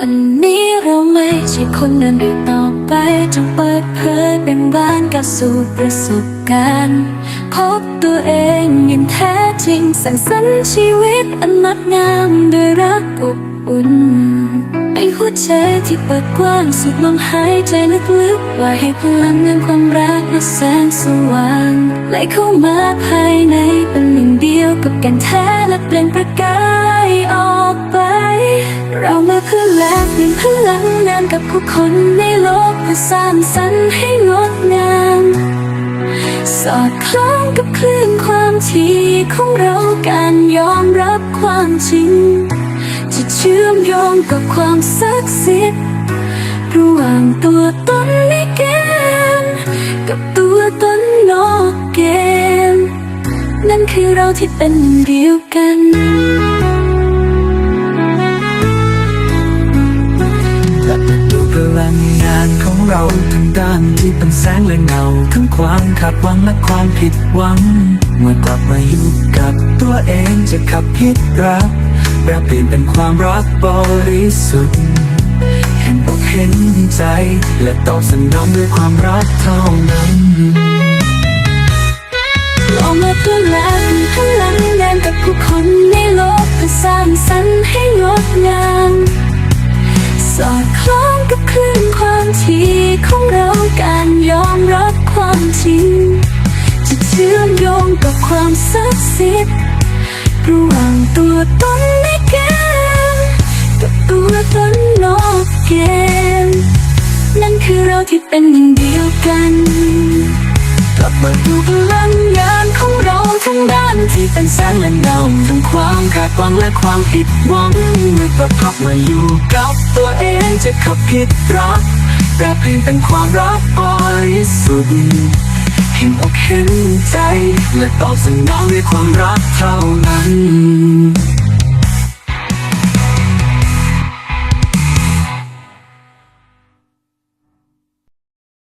วันนี้เราไม่ใช่คนเดินอีกต่อไปจงเปิดเผยเป็นบ้านกับสู่ประสบการณ์พบตัวเองอย่างแท้จริงสร้างสรรค์ชีวิตอันงดงามด้วยรักอบอุ่นไอหัวใจที่เปิดกว้างสุดลมหายใจลึกๆว่าให้พลังแห่งความรักและแสงสว่างไหลเข้ามาภายในเป็นหนึ่งเดียวกับกันแท้และเปล่งประกายออกไป เรามา แลกเปลี่ยนพลังงานกับผู้คนในโลกเพื่อสร้างสรรค์ให้งดงาม สอดคล้องกับคลื่นความถี่ของเราการยอมรับความจริง จะเชื่อมโยงกับความศักดิ์สิทธิ์ระหว่างตัวตนในเกมกับตัวตนนอกเกม นั่นคือเราที่เป็นเดียวกัน งานของเราทั้งด้านที่เป็นแสงและเงา ทั้งความคาดหวังและความผิดหวัง เมื่อกลับมาอยู่กับตัวเองจะขับพิดรักแปลเปลี่ยนเป็นความรักบริสุทธิ์เห็นอกเห็นใจ และตอบสนองด้วยความรักเท่านั้น ความศักดิ์สิทธิ์ระหว่างตัวตนในเกมกับตัวตนนอกเกม นั่นคือเราที่เป็นหนึ่งเดียวกัน กลับมาดูพลังงานของเราทั้งด้านที่เป็นแสงและเงาทั้งความคาดหวังและความผิดหวังเมื่อประพับมาอยู่กับตัวเองจะขับผิดรักแปลเปลี่ยนเป็นความรักบริสุทธิ์ ห็นอกเห็นใจ และตอบสนองด้วยความรักเท่านั้น